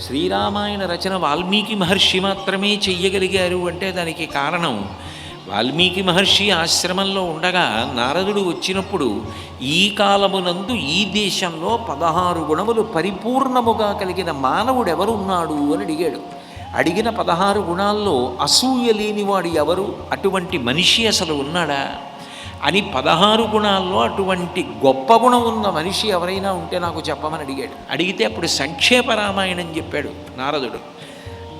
శ్రీరామాయణ రచన వాల్మీకి మహర్షి మాత్రమే చెయ్యగలిగారు అంటే దానికి కారణం వాల్మీకి మహర్షి ఆశ్రమంలో ఉండగా నారదుడు వచ్చినప్పుడు ఈ కాలమునందు ఈ దేశంలో పదహారు గుణములు పరిపూర్ణముగా కలిగిన మానవుడు ఎవరున్నాడు అని అడిగాడు. అడిగిన పదహారు గుణాల్లో అసూయ లేనివాడు ఎవరు? అటువంటి మనిషి అసలు ఉన్నాడా? అని పదహారు గుణాల్లో అటువంటి గొప్ప గుణం ఉన్న మనిషి ఎవరైనా ఉంటే నాకు చెప్పమని అడిగాడు. అడిగితే అప్పుడు సంక్షేప రామాయణం చెప్పాడు నారదుడు.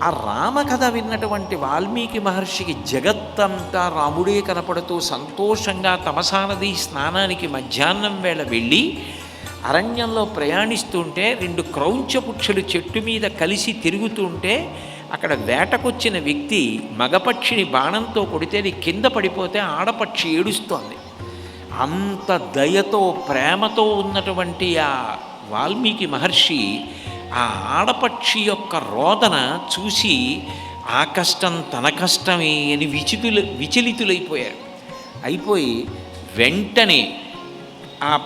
ఆ రామకథ విన్నటువంటి వాల్మీకి మహర్షికి జగత్తంతా రాముడే కనపడుతూ సంతోషంగా తమసానది స్నానానికి మధ్యాహ్నం వేళ వెళ్ళి అరణ్యంలో ప్రయాణిస్తుంటే రెండు క్రౌంచ పుక్షులు చెట్టు మీద కలిసి తిరుగుతుంటే అక్కడ వేటకొచ్చిన వ్యక్తి మగపక్షిని బాణంతో కొడితే అది కింద పడిపోతే ఆడపక్షి ఏడుస్తోంది. అంత దయతో ప్రేమతో ఉన్నటువంటి ఆ వాల్మీకి మహర్షి ఆ ఆడపక్షి యొక్క రోదన చూసి ఆ కష్టం తన కష్టమే అని విచితులు విచలితులైపోయారు. అయిపోయి వెంటనే ఆ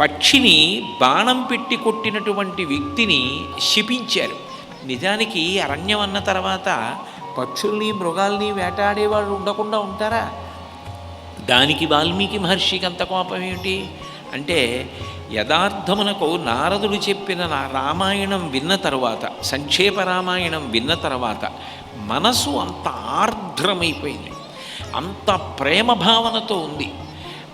పక్షిని బాణం పెట్టి కొట్టినటువంటి వ్యక్తిని శపించారు. నిజానికి అరణ్యం అన్న తర్వాత పక్షుల్ని మృగాల్ని వేటాడేవాళ్ళు ఉండకుండా ఉంటారా? దానికి వాల్మీకి మహర్షికి అంత కోపం ఏమిటి? అంటే యథార్థమునకు నారదుడు చెప్పిన నా రామాయణం విన్న తరువాత సంక్షేప రామాయణం విన్న తర్వాత మనసు అంత ఆర్ద్రమైపోయింది. అంత ప్రేమ భావనతో ఉంది.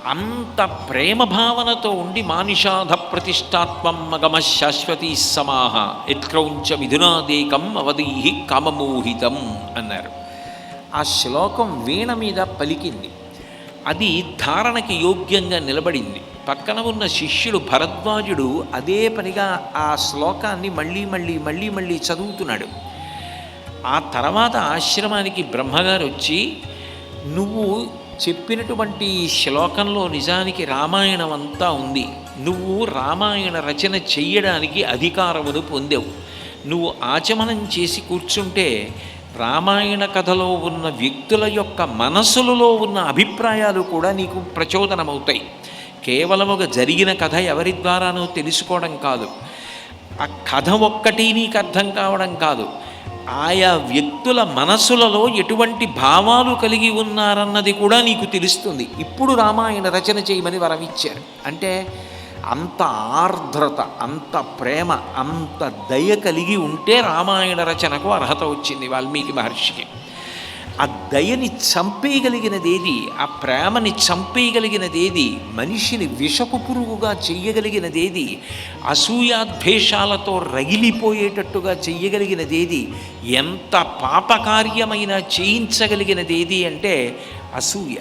అంత ప్రేమ భావనతో ఉండి మానిషాధ ప్రతిష్టాత్మం మగమ శాశ్వతీ సమాహ. ఎత్క్రౌంచ మిథునాదేకం అవధీహి కామమోహితం అన్నారు. ఆ శ్లోకం వీణ మీద పలికింది. అది ధారణకి యోగ్యంగా నిలబడింది. పక్కన ఉన్న శిష్యుడు భరద్వాజుడు అదే పనిగా ఆ శ్లోకాన్ని మళ్ళీ మళ్ళీ మళ్ళీ మళ్ళీ చదువుతున్నాడు. ఆ తర్వాత ఆశ్రమానికి బ్రహ్మగారు వచ్చి నువ్వు చెప్పినటువంటి ఈ శ్లోకంలో నిజానికి రామాయణం అంతా ఉంది. నువ్వు రామాయణ రచన చెయ్యడానికి అధికారమును పొందావు. నువ్వు ఆచమనం చేసి కూర్చుంటే రామాయణ కథలో ఉన్న వ్యక్తుల యొక్క మనసులలో ఉన్న అభిప్రాయాలు కూడా నీకు ప్రచోదనమవుతాయి. కేవలం ఒక జరిగిన కథ ఎవరి ద్వారానో తెలుసుకోవడం కాదు. ఆ కథ ఒక్కటి నీకు అర్థం కావడం కాదు. ఆయా వ్యక్తుల మనసులలో ఎటువంటి భావాలు కలిగి ఉన్నారన్నది కూడా నీకు తెలుస్తుంది. ఇప్పుడు రామాయణ రచన చేయమని వరమిచ్చారు. అంటే అంత ఆర్ద్రత అంత ప్రేమ అంత దయ కలిగి ఉంటే రామాయణ రచనకు అర్హత వచ్చింది వాల్మీకి మహర్షికి. ఆ దయని చంపేయగలిగినదేది ఆ ప్రేమని చంపేయగలిగినదేది మనిషిని విషపు పురుగుగా చెయ్యగలిగినదేది అసూయాద్వేషాలతో రగిలిపోయేటట్టుగా చెయ్యగలిగినదేది ఎంత పాపకార్యమైనా చేయించగలిగినదేది అంటే అసూయ.